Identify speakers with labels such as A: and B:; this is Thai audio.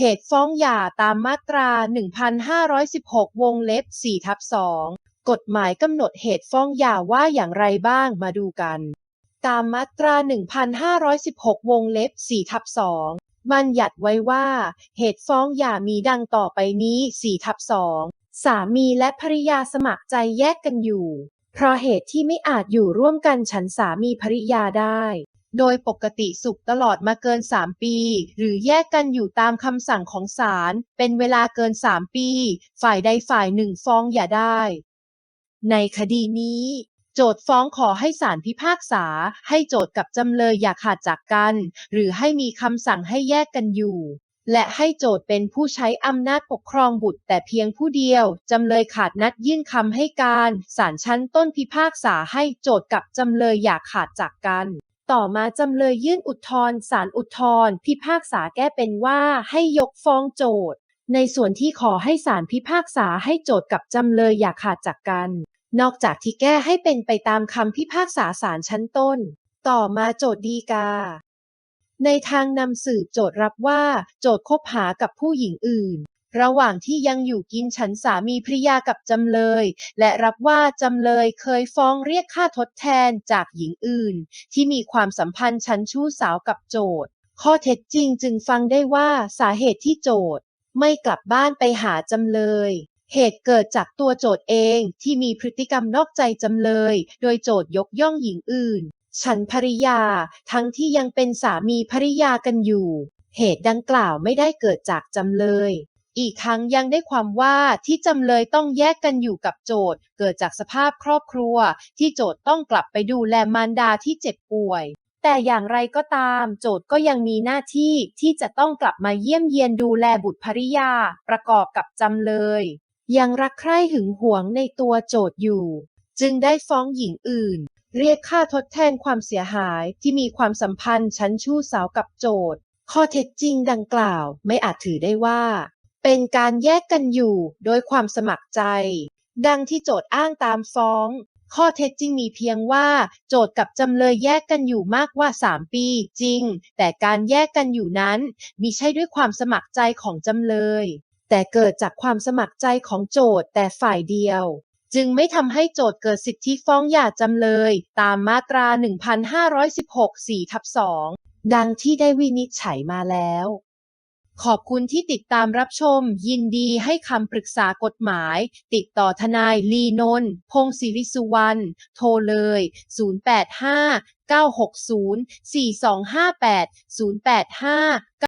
A: เหตุฟ้องหย่าตามมาตรา 1516 วงเล็บ4ทับ2กฎหมายกำหนดเหตุฟ้องหย่าว่าอย่างไรบ้างมาดูกัน ตามมาตรา 1516 วงเล็บ4ทับ2บัญญัติไว้ว่า เหตุฟ้องหย่ามีดังต่อไปนี้4ทับ2สามีและภริยาสมัครใจแยกกันอยู่ เพราะเหตุที่ไม่อาจอยู่ร่วมกันฉันสามีภริยาได้ โดยปกติสุขตลอดมาเกิน 3 ปี หรือแยกกันอยู่ตามคำสั่งของศาลเป็นเวลาเกิน 3 ปี ฝ่ายใดฝ่ายหนึ่งฟ้องหย่าได้ ในคดีนี้โจทก์ฟ้องขอให้ศาลพิพากษา ให้โจทกับจำเลยอย่าขาดจากกัน หรือให้มีคำสั่งให้แยกกันอยู่ และให้โจทเป็นผู้ใช้อำนาจปกครองบุตรแต่เพียงผู้เดียว จำเลยขาดนัดยื่นคำให้การศาลชั้นต้นพิพากษาให้โจทกับจำเลยอย่าขาดจากกัน ต่อมาจำเลยยื่นอุทธรณ์ศาลอุทธรณ์พิพากษาแก้เป็นว่าให้ยกฟ้องโจทก์ในส่วนที่ขอให้ศาลพิพากษาให้โจทก์กับจำเลยอย่าขาดจากกัน นอกจากที่แก้ให้เป็นไปตามคำพิพากษาศาลชั้นต้น ต่อมาโจทก์ฎีกา ในทางนำสืบโจทก์รับว่า โจทก์คบหากับผู้หญิงอื่น ระหว่างที่ยังอยู่กินฉันสามีภริยากับจำเลย และรับว่าจำเลยเคยฟ้องเรียกค่าทดแทนจากหญิงอื่น ที่มีความสัมพันธ์ชั้นชู้สาวกับโจทก์ข้อเท็จจริงจึงฟังได้ว่าสาเหตุที่โจทก์ไม่กลับบ้านไปหาจำเลยเหตุเกิดจากตัวโจทก์เองที่มีพฤติกรรมนอกใจจำเลย โดยโจทก์ยกย่องหญิงอื่น ฉันภริยา ทั้งที่ยังเป็นสามีภริยากันอยู่ เหตุดังกล่าวไม่ได้เกิดจากจำเลย อีกทั้งยังได้ความว่าที่จำเลยต้องแยกกันอยู่กับโจทก์เกิดจากสภาพครอบครัว ที่โจทก์ต้องกลับไปดูแลมารดาที่เจ็บป่วย แต่อย่างไรก็ตาม โจทก์ก็ยังมีหน้าที่ที่จะต้องกลับมาเยี่ยมเยียนดูแลบุตรภริยา ประกอบกับจำเลย ยังรักใคร่หึงหวงในตัวโจทก์อยู่ จึงได้ฟ้องหญิงอื่น เรียกค่าทดแทนความเสียหายที่มีความสัมพันธ์ชั้นชู้สาวกับโจทก์ข้อเท็จจริงดังกล่าวไม่อาจถือได้ว่า เป็นการแยกกันอยู่โดยความสมัครใจ ดังที่โจทก์อ้างตามฟ้อง ข้อเท็จจริงมีเพียงว่า โจทก์กับจำเลยแยกกันอยู่มากกว่า 3 ปีจริง แต่การแยกกันอยู่นั้นมิใช่ด้วยความสมัครใจของจำเลย แต่เกิดจากความสมัครใจของโจทก์แต่ฝ่ายเดียวจึงไม่ทำให้โจทก์เกิดสิทธิฟ้องหย่าจำเลย ตามมาตรา 1516 4ทับ2ดังที่ได้วินิจฉัยมาแล้ว ขอบคุณที่ติดตามรับชม ยินดีให้คำปรึกษากฎหมาย ติดต่อทนายลีนนท์พงศิริสุวรรณ โทรเลย 085 960 4258 085